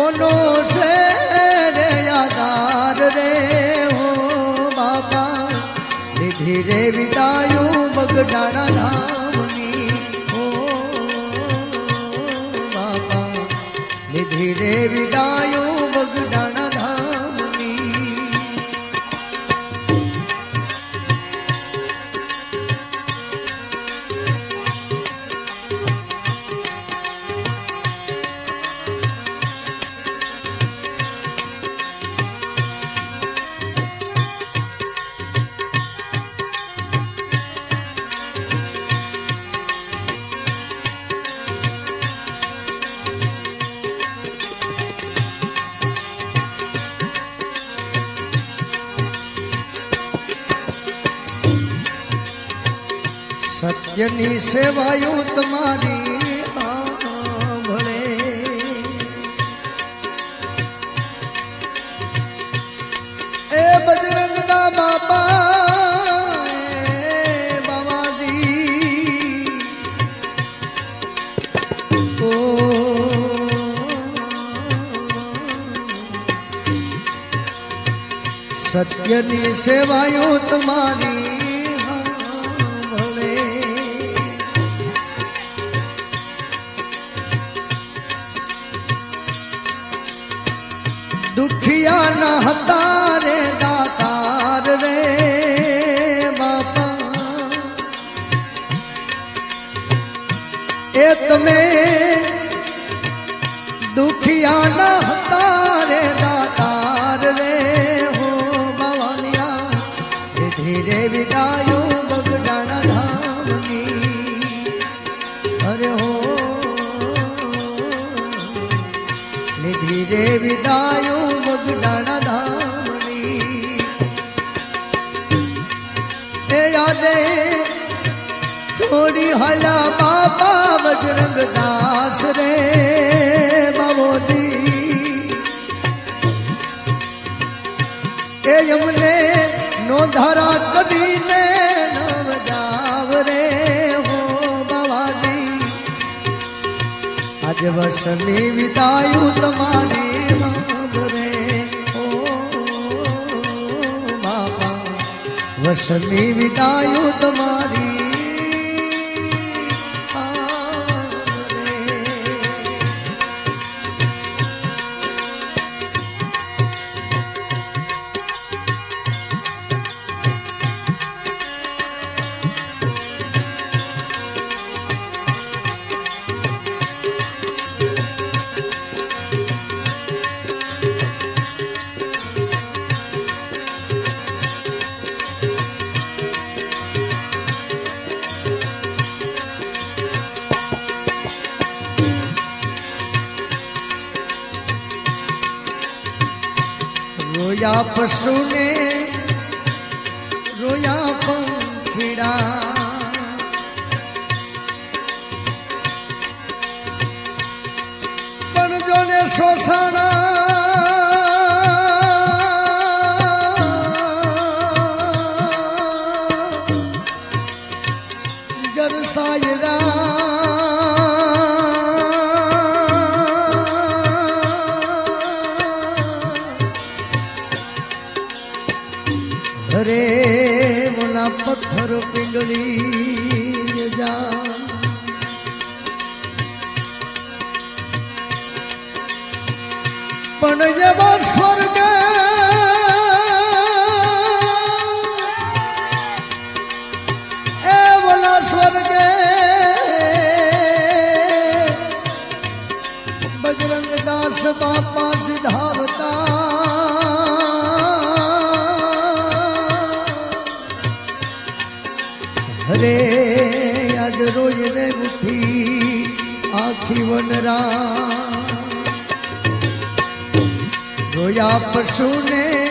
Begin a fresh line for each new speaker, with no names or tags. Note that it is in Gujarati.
કોનો છે રે આધાર રે હો બાપા ધીરે વિદાયું બગડાણા સત્યની સેવાયું તમારી ભળે. એ બજરંગના બાપા બાવાજી. ઓ. સત્યની સેવાયો તમારી દુખિયા ન હતા રે દાતાર રે બાપા. એ તમે દુખિયા ન હતા રે દાતાર રે હો બવાલિયા. ધીરે વિદાયો બગડાણા ધામની. અરે હો. ધીરે વિદાયો બગડાણા ધામની એ યાદે છોડી હલા બાપા બજરંગ દાસ રે, બાબોજી. એ યમને નો ધારા કદી ને નવ જાવ રે, હો બાવાજી. આજે વર્ષની વિદાયું તમારી વર્ષની વિદાયું તમારી. રોયા પશુને રોયા પંખીડા પણ જોને શોષણા જરસાયરા અરે ઓલા પથ્થર પીંગળી જા પણ જવા સ્વર્ગ ને ઉઠી આખી વનરા જોયા પશુને